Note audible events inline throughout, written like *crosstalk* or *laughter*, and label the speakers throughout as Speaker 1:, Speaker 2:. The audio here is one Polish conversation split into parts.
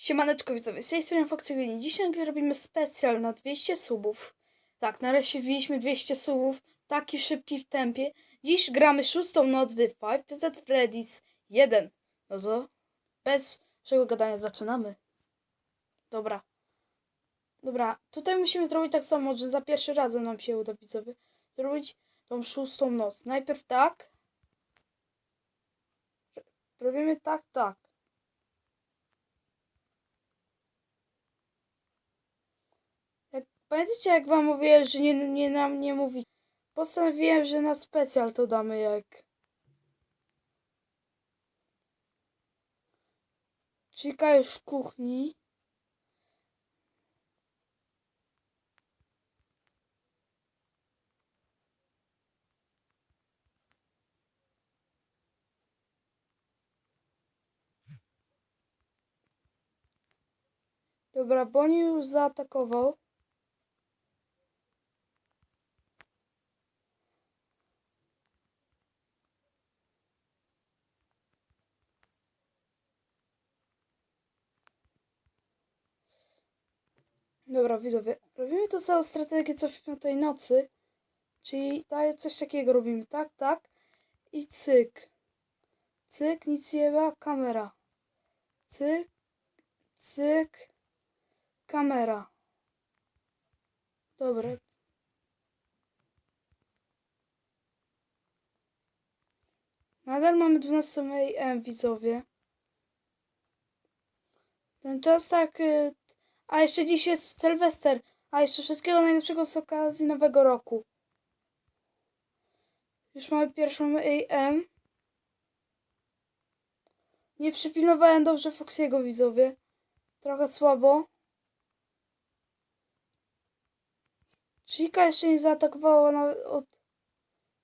Speaker 1: Siemaneczko widzowie, z tej strony Foxy Dzisiaj robimy specjal na 200 subów. Tak, nareszcie wbiliśmy 200 subów w taki szybkim tempie. Dziś gramy szóstą noc w Five at Freddy's 1. No to bez czego gadania zaczynamy. Dobra. Dobra, tutaj musimy zrobić tak samo, że za pierwszy razem nam się uda widzowie zrobić tą szóstą noc. Najpierw tak. Robimy tak, tak. Pamiętacie, jak wam mówiłem, że nie, nie nam nie mówić? Postanowiłem, że na specjal to damy jak. Chica już w kuchni. Dobra, Bonnie już zaatakował. Dobra, widzowie, robimy to samą strategię co w piątej nocy. Czyli coś takiego robimy, tak, tak. I cyk. Cyk, nic nie ma, kamera. Cyk, cyk, kamera. Dobra. Nadal mamy 12 AM, widzowie. Ten czas tak... A jeszcze dziś jest Sylwester. A jeszcze wszystkiego najlepszego z okazji Nowego Roku. Już mamy pierwszą AM. Nie przypilnowałem dobrze Foxiego, widzowie. Trochę słabo. Chica jeszcze nie zaatakowała od,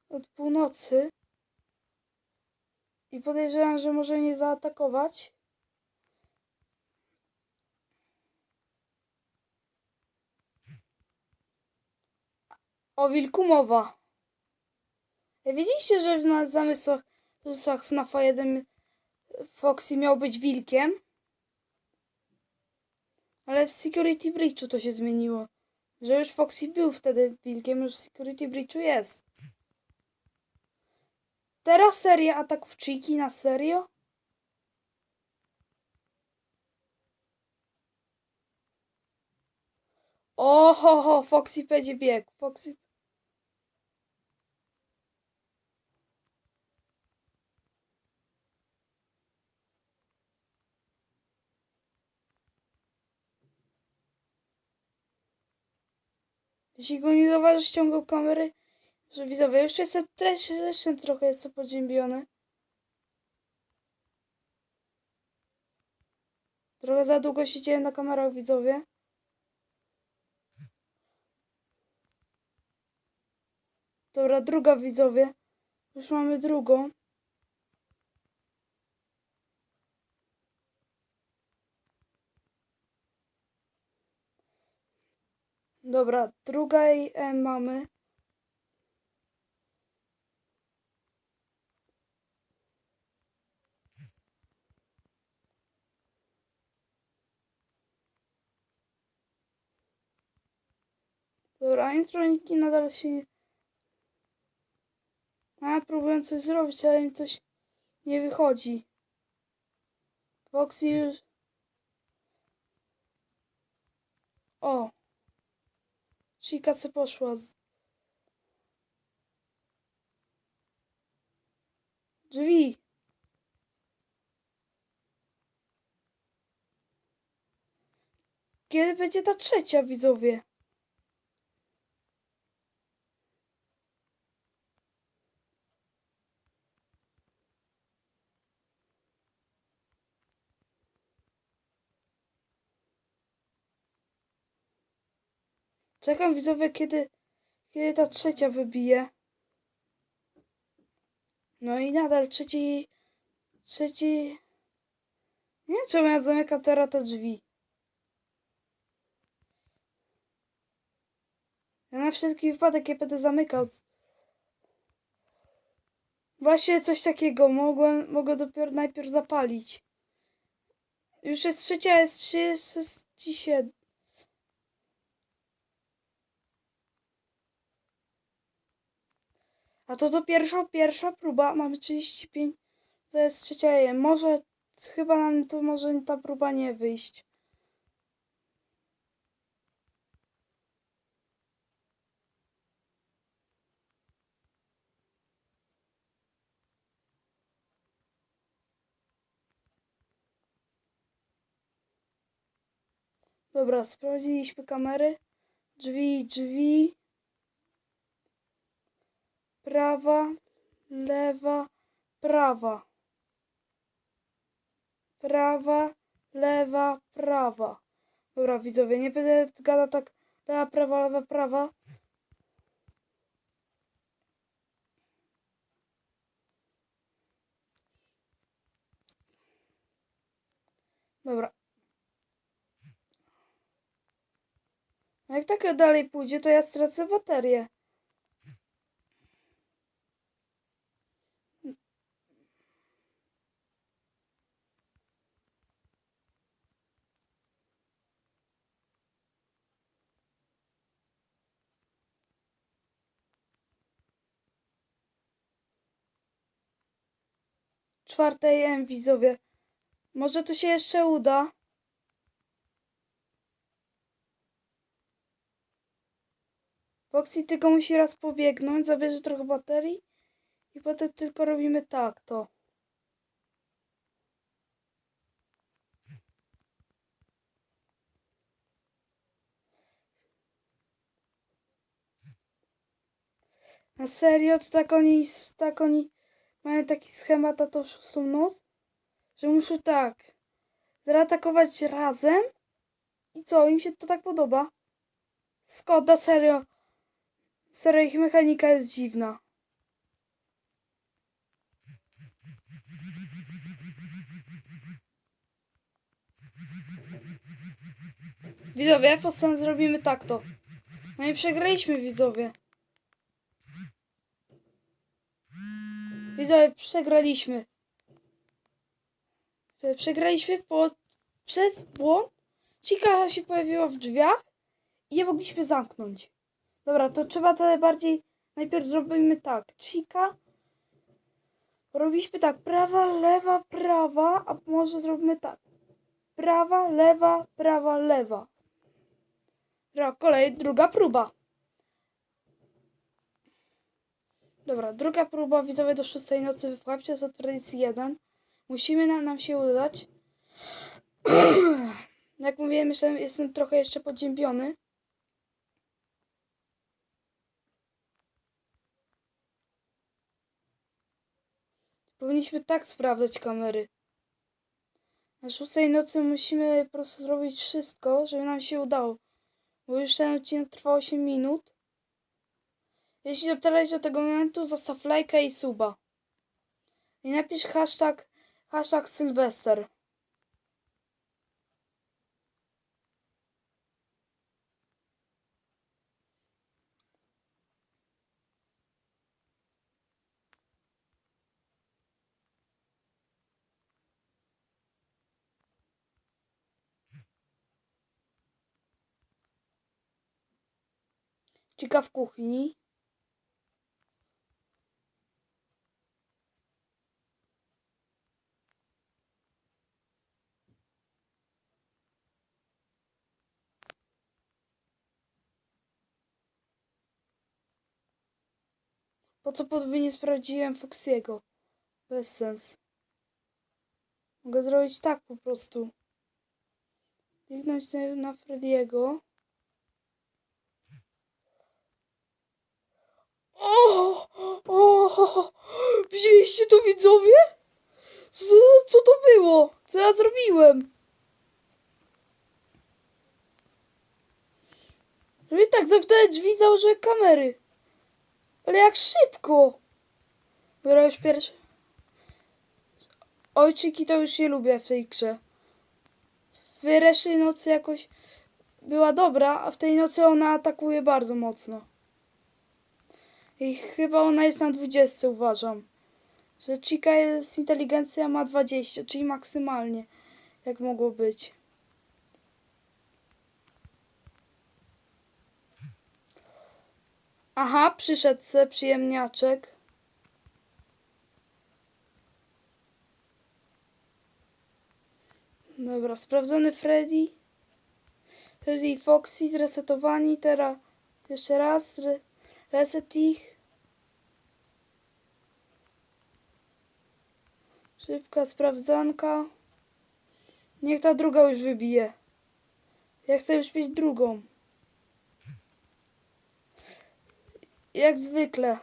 Speaker 1: od północy. I podejrzewam, że może nie zaatakować. O wilku mowa. E, Wiedzieliście, że w zamysłach, zamysłach FNAF 1 Foxy miał być wilkiem? Ale w Security Breachu to się zmieniło. Że już Foxy był wtedy wilkiem, już w Security Breachu jest. Teraz seria ataków Chiki na serio? Oho, ho, Foxy będzie biegł. Foxy. Jeśli go nie zauważy, ściągał kamery, że widzowie, już jest treść, jeszcze trochę jest to podziębione. Trochę za długo siedziałem na kamerach, widzowie. Dobra, druga widzowie. Już mamy drugą. Dobra, druga i e, mamy. Dobra, introniki nadal się nie... A, próbuję coś zrobić, ale im coś nie wychodzi. Foxy już... O! Chica se poszła. Drzwi! Kiedy będzie ta trzecia, widzowie? Czekam widzowie, kiedy, kiedy ta trzecia wybije. No i nadal trzeci, trzeci... Nie wiem, czemu ja zamykam teraz te drzwi. Ja na wszelki wypadek je będę zamykał. Właśnie coś takiego mogłem, mogę dopiero najpierw zapalić. Już jest trzecia, jest 37. A to dopiero pierwsza próba. Mamy 35. To jest trzecia. Może chyba nam to może ta próba nie wyjść. Dobra, sprawdziliśmy kamery. Drzwi, drzwi. Prawa, lewa, prawa. Prawa, lewa, prawa. Dobra, widzowie, nie będę gadał tak lewa, prawa, lewa, prawa. Dobra. A jak tak dalej pójdzie, to ja stracę baterię. Czwartej M, widzowie. Może to się jeszcze uda. Foxy tylko musi raz pobiegnąć, zabierze trochę baterii i potem tylko robimy tak, to. Na serio, to tak oni, tak oni mają taki schemat na tą szóstą noc, że muszą tak zaatakować razem i co, im się to tak podoba? Skoda, serio. Serio, ich mechanika jest dziwna. Widzowie, postanowię zrobimy tak to. No i przegraliśmy, widzowie. Widzowie, przegraliśmy. Przegraliśmy po, przez błąd. Cika się pojawiła w drzwiach i je mogliśmy zamknąć. Dobra, to trzeba tyle bardziej. Najpierw zrobimy tak. Cika. Robiliśmy tak. Prawa, lewa, prawa. A może zrobimy tak. Prawa, lewa, prawa, lewa. Dobra, kolej, druga próba. Dobra, druga próba widzowie do szóstej nocy wypławcie za tradycji 1. Musimy na, nam się udać. *clears throat* Jak mówiłem, jestem, jestem trochę jeszcze podziębiony. Powinniśmy tak sprawdzać kamery. Na szóstej nocy musimy po prostu zrobić wszystko, żeby nam się udało. Bo już ten odcinek trwa 8 minut. Jeśli dotarłeś do tego momentu, zostaw lajka i suba. I napisz hashtag, hashtag Sylwester. Ciekaw kuchni. Po co podwójnie sprawdziłem Foxiego? Bez sens. Mogę zrobić tak po prostu. Kliknąć na, Frediego. O! O! Widzieliście to widzowie? Co, co to było? Co ja zrobiłem? I tak, zamknąłem drzwi, założyłem kamery. Ale jak szybko! Dobra, już pierwszy. Ojczyki to już nie lubię w tej grze. W reszcie nocy jakoś była dobra, a w tej nocy ona atakuje bardzo mocno. I chyba ona jest na 20, uważam. Że Chica jest inteligencja ma 20, czyli maksymalnie. jak mogło być. Aha, przyszedł se przyjemniaczek. Dobra, sprawdzony Freddy. Freddy i Foxy zresetowani. Teraz jeszcze raz. Re reset ich. Szybka sprawdzanka. Niech ta druga już wybije. Ja chcę już mieć drugą. Jak zwykle.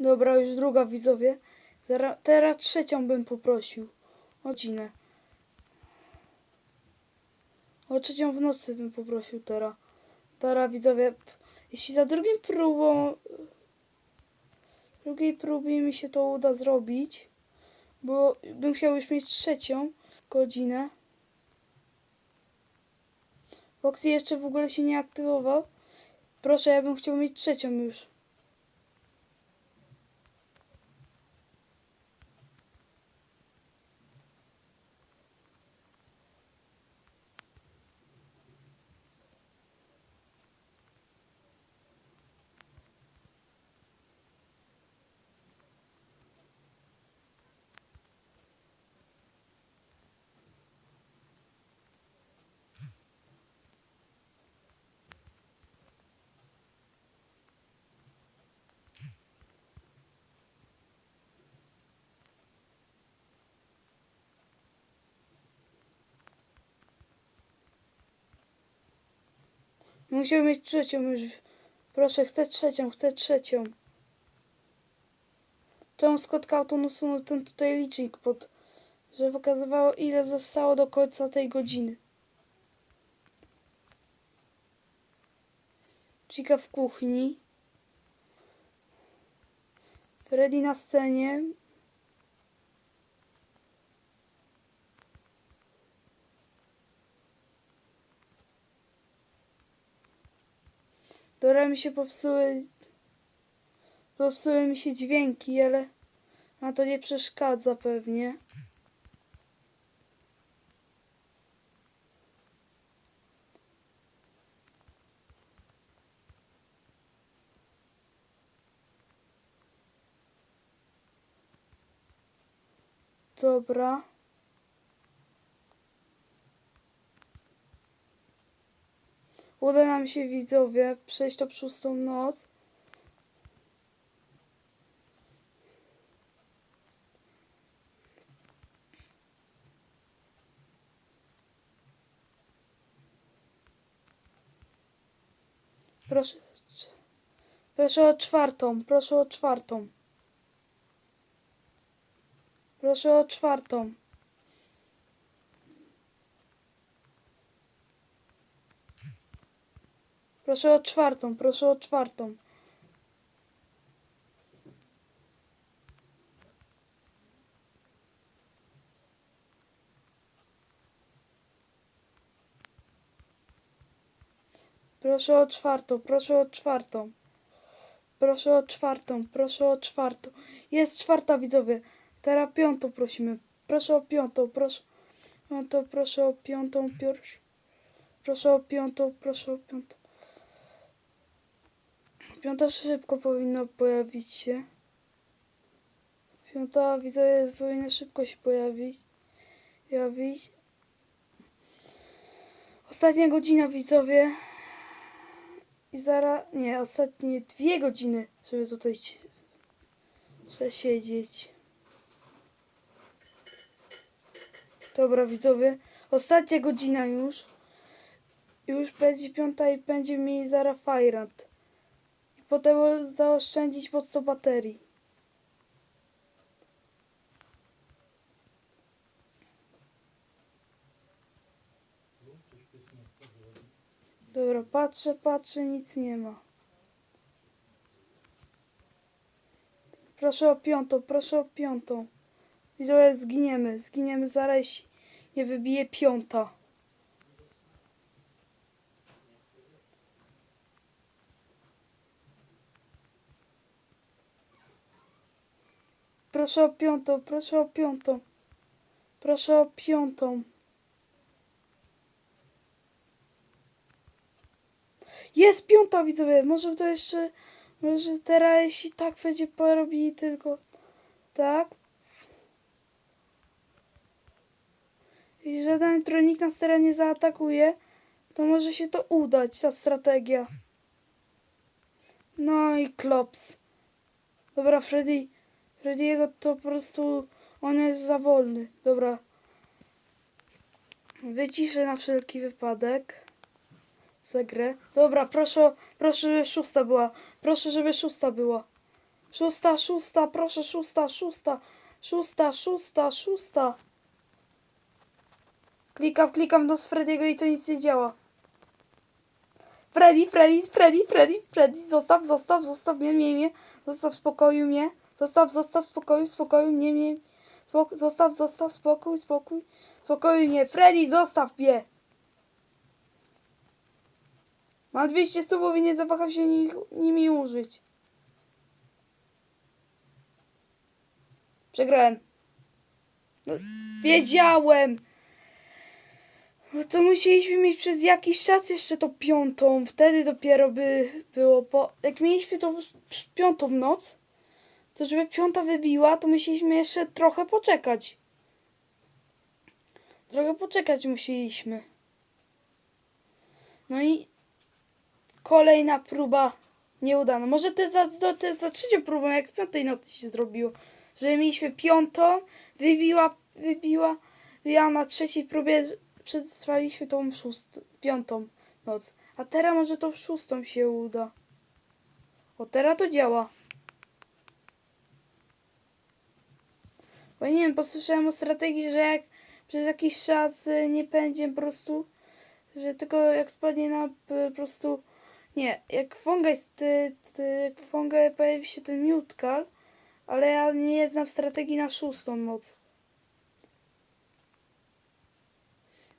Speaker 1: Dobra, już druga widzowie. Zara, teraz trzecią bym poprosił. O godzinę. O trzecią w nocy bym poprosił teraz. Teraz widzowie, jeśli za drugim próbą, drugiej próbie mi się to uda zrobić, bo bym chciał już mieć trzecią godzinę. Foxy jeszcze w ogóle się nie aktywował. Proszę, ja bym chciał mieć trzecią już. Musiał mieć trzecią już. Proszę, chcę trzecią, chcę trzecią. Czemu Scott Cawthon usunął ten tutaj licznik pod, żeby pokazywało ile zostało do końca tej godziny. Chica w kuchni. Freddy na scenie. Dobra, mi się popsuły. Popsuły mi się dźwięki, ale na to nie przeszkadza pewnie. Dobra. Uda nam się widzowie przejść to szóstą noc. Proszę, proszę o czwartą, proszę o czwartą. Proszę o czwartą. Proszę o czwartą, proszę o czwartą. Proszę o czwartą, proszę o czwartą. Proszę o czwartą, proszę o czwartą. Jest czwarta widzowie. Teraz piątą prosimy. Proszę o piątą, proszę. Piątą, proszę o piątą, proszę. Proszę o piątą, proszę o piątą. Piąta szybko powinna pojawić się. Piąta widzowie powinna szybko się pojawić. Pojawić. Ostatnia godzina widzowie. I zaraz, nie, ostatnie dwie godziny, żeby tutaj przesiedzieć. Dobra, widzowie, ostatnia godzina już. Już będzie piąta i będzie mieli zaraz fajrant. Potem zaoszczędzić 100 baterii. Dobra, patrzę, patrzę, nic nie ma. Proszę o piątą, proszę o piątą. Widzowie, zginiemy, zginiemy zaraz, nie wybije piąta. Proszę o piątą, proszę o piątą. Proszę o piątą. Jest piąta, widzowie. Może to jeszcze. Może teraz, jeśli tak będzie porobili tylko. Tak. I żaden jutro nikt nas teraz nie zaatakuje, to może się to udać, ta strategia. No i klops. Dobra, Freddy. Freddy'ego to po prostu on jest za wolny. Dobra. Wyciszę na wszelki wypadek. Za grę. Dobra, proszę, proszę, żeby szósta była. Proszę, żeby szósta była. Szósta, szósta, proszę, szósta, szósta. Szósta, szósta, szósta. Klikam, klikam do Freddy'ego i to nic nie działa. Freddy, Freddy, Freddy, Freddy, Freddy, zostaw, zostaw, zostaw mnie, mnie, mnie. Zostaw w spokoju mnie. Zostaw, zostaw spokoju, spokoju mnie, mnie. Spok zostaw, zostaw, spokój, spokój. Spokoju mnie. Freddy, zostaw mnie. Mam 200 subów i nie zawaham się nimi, nimi użyć. Przegrałem. No, wiedziałem. No to musieliśmy mieć przez jakiś czas jeszcze tą piątą. Wtedy dopiero by było po... Jak mieliśmy tą piątą noc, to żeby piąta wybiła, to musieliśmy jeszcze trochę poczekać. Trochę poczekać musieliśmy. No i kolejna próba nieudana. Może to jest za, to, jest za trzecią próbą, jak z piątej nocy się zrobiło. Że mieliśmy piątą, wybiła, wybiła, ja na trzeciej próbie przetrwaliśmy tą szóstą, piątą noc. A teraz może tą szóstą się uda. O, teraz to działa. Bo nie wiem, posłyszałem o strategii, że jak przez jakiś czas y, nie będzie po prostu, że tylko jak spadnie na p- po prostu, nie, jak Fongaj, ty, ty, Fongaj pojawi się ten Mutkal, ale ja nie znam strategii na szóstą noc.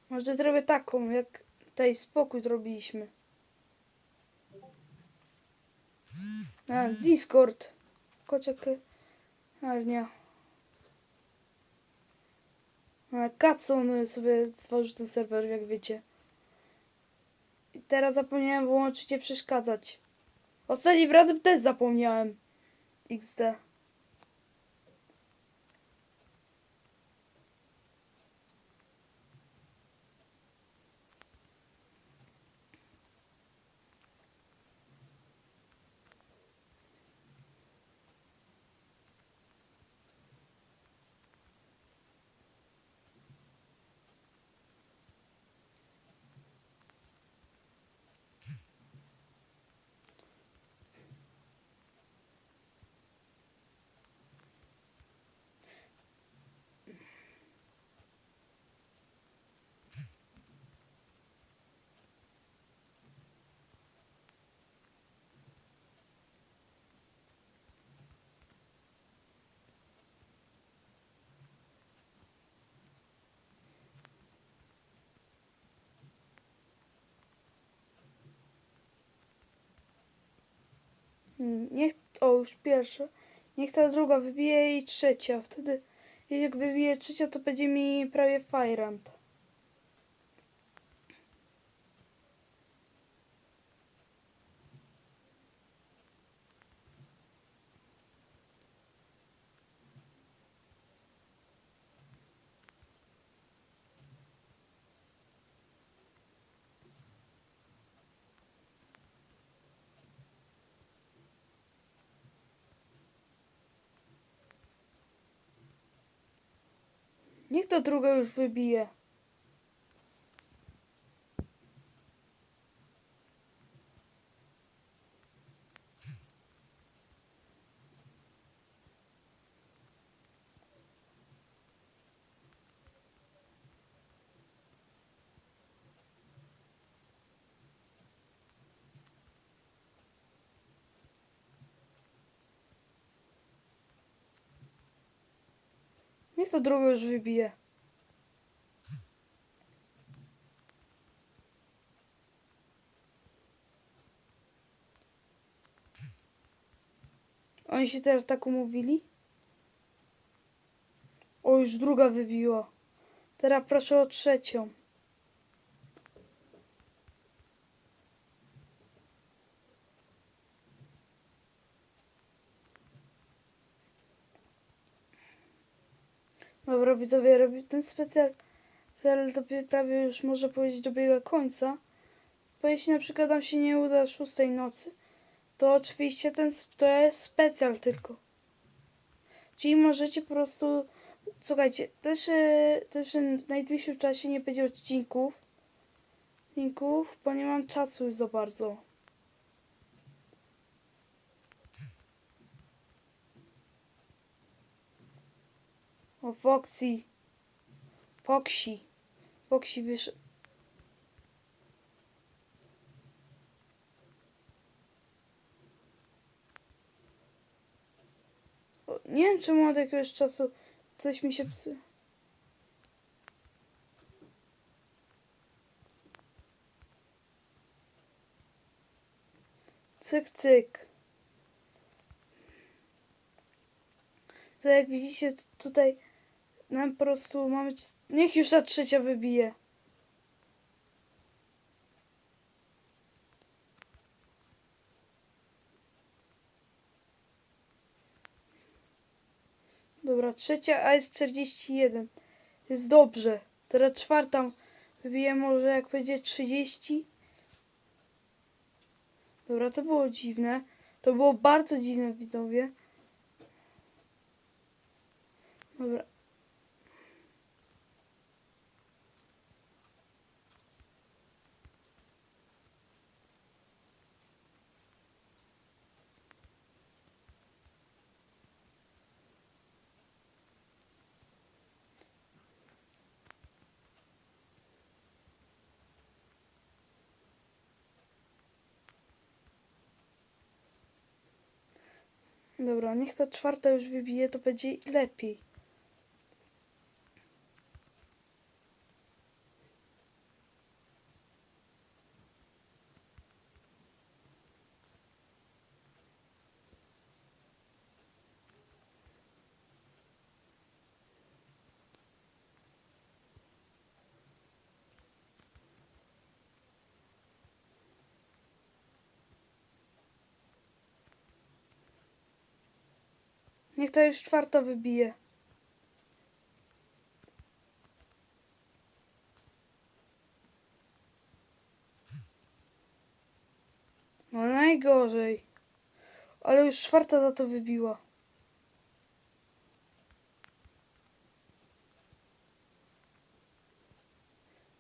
Speaker 1: Może zrobię taką, jak tej spokój zrobiliśmy. A, Discord. Kociak. Arnia. Katson sobie stworzył ten serwer, jak wiecie. I teraz zapomniałem wyłączyć i przeszkadzać. Ostatnim razem też zapomniałem. XD. Niech, o już pierwsza. Niech ta druga wybije i trzecia. Wtedy, jak wybije trzecia, to będzie mi prawie Fajrant. Ta druga już wybije. Niech to drugo już wybije. Oni się teraz tak umówili? O, już druga wybiła. Teraz proszę o trzecią. Dobra, widzowie, robię ten specjal. Cel dobiega prawie już może powiedzieć dobiega końca. Bo jeśli na przykład nam się nie uda o 6 nocy, to oczywiście ten to jest specjal tylko. Czyli możecie po prostu. Słuchajcie, też, e, też w najbliższym czasie nie będzie odcinków. Linków, bo nie mam czasu już za bardzo. O, Foxy. Foxy. Foxy wyszedł. Nie wiem czemu od jakiegoś czasu coś mi się psy. Cyk, cyk. To jak widzicie tutaj nam po prostu mamy... Niech już ta trzecia wybije. Dobra, trzecia, a jest 41. Jest dobrze. Teraz czwarta wybije może jak będzie 30. Dobra, to było dziwne. To było bardzo dziwne, widzowie. Dobra. Dobra, niech ta czwarta już wybije, to będzie lepiej. Niech ta już czwarta wybije. No najgorzej. Ale już czwarta za to wybiła.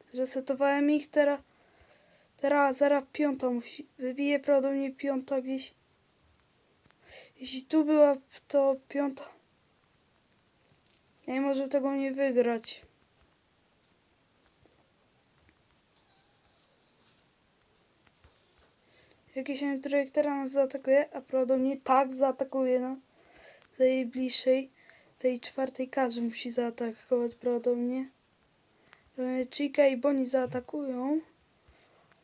Speaker 1: Zresetowałem ich teraz. Teraz, zaraz piąta musi. Wybije prawdopodobnie piąta gdzieś. Jeśli tu była, to piąta. Ja nie może tego nie wygrać. Jakiś projektera nas zaatakuje, a prawdopodobnie tak zaatakuje na tej bliższej, tej czwartej karze musi zaatakować prawdopodobnie. Chica i Bonnie zaatakują.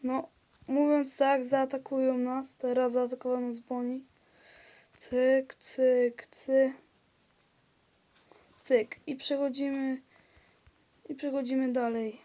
Speaker 1: No, mówiąc tak, zaatakują nas. Teraz zaatakowano nas Bonnie. Cyk, cyk, cyk. Cyk. I przechodzimy. I przechodzimy dalej.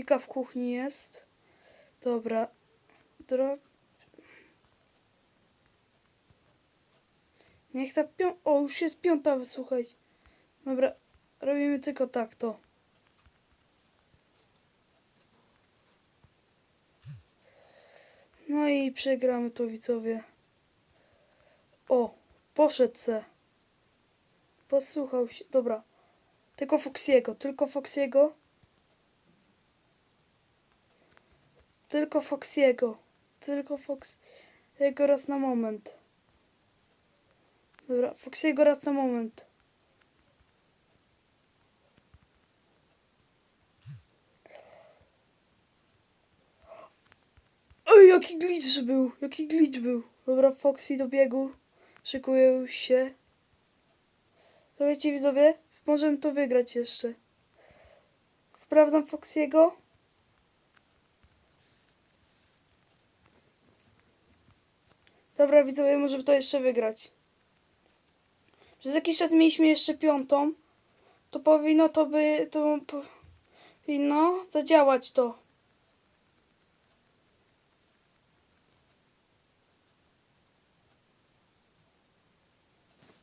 Speaker 1: Chica w kuchni jest. Dobra. Dro... Niech ta pią... O, już jest piąta, wysłuchaj. Dobra, robimy tylko tak to. No i przegramy to, widzowie. O, poszedł se. Posłuchał się. Dobra. Tylko Foxiego, tylko Foxiego. Tylko Foxiego. Tylko Fox. Jego raz na moment. Dobra, Foxiego raz na moment. Ej, jaki glitch był, jaki glitch był. Dobra, Foxy do biegu. Szykuje już się. Słuchajcie widzowie, możemy to wygrać jeszcze. Sprawdzam Foxiego. Dobra widzowie, możemy to jeszcze wygrać. Przez jakiś czas mieliśmy jeszcze piątą. To powinno to by... To powinno zadziałać to.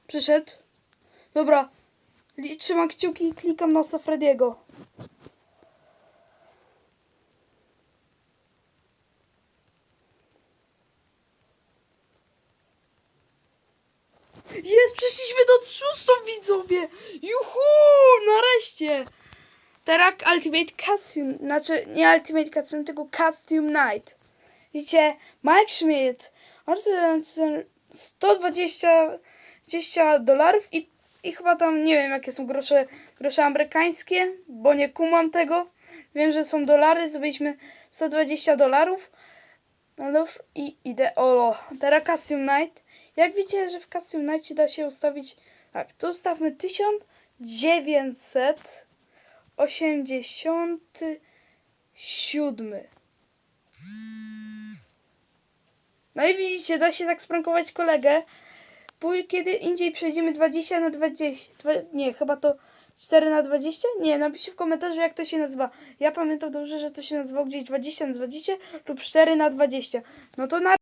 Speaker 1: Przyszedł. Dobra. Trzymam kciuki i klikam na osa Frediego. Jest, przeszliśmy do szóstą widzowie! Juhu! Nareszcie! Teraz Ultimate Custom, znaczy nie Ultimate Custom, tylko Custom Night. Widzicie, Mike Schmidt, Arthur 120 20 dolarów i, i chyba tam, nie wiem jakie są grosze, grosze amerykańskie, bo nie kumam tego. Wiem, że są dolary, zrobiliśmy 120 dolarów. I idę, olo, teraz Custom Night. Jak widzicie, że w Custom Night da się ustawić, tak, tu ustawmy 1987. No i widzicie, da się tak sprankować kolegę. Pój kiedy indziej przejdziemy 20 na 20. Dwa, nie, chyba to 4 na 20? Nie, napiszcie w komentarzu jak to się nazywa. Ja pamiętam dobrze, że to się nazywało gdzieś 20 na 20 lub 4 na 20. No to na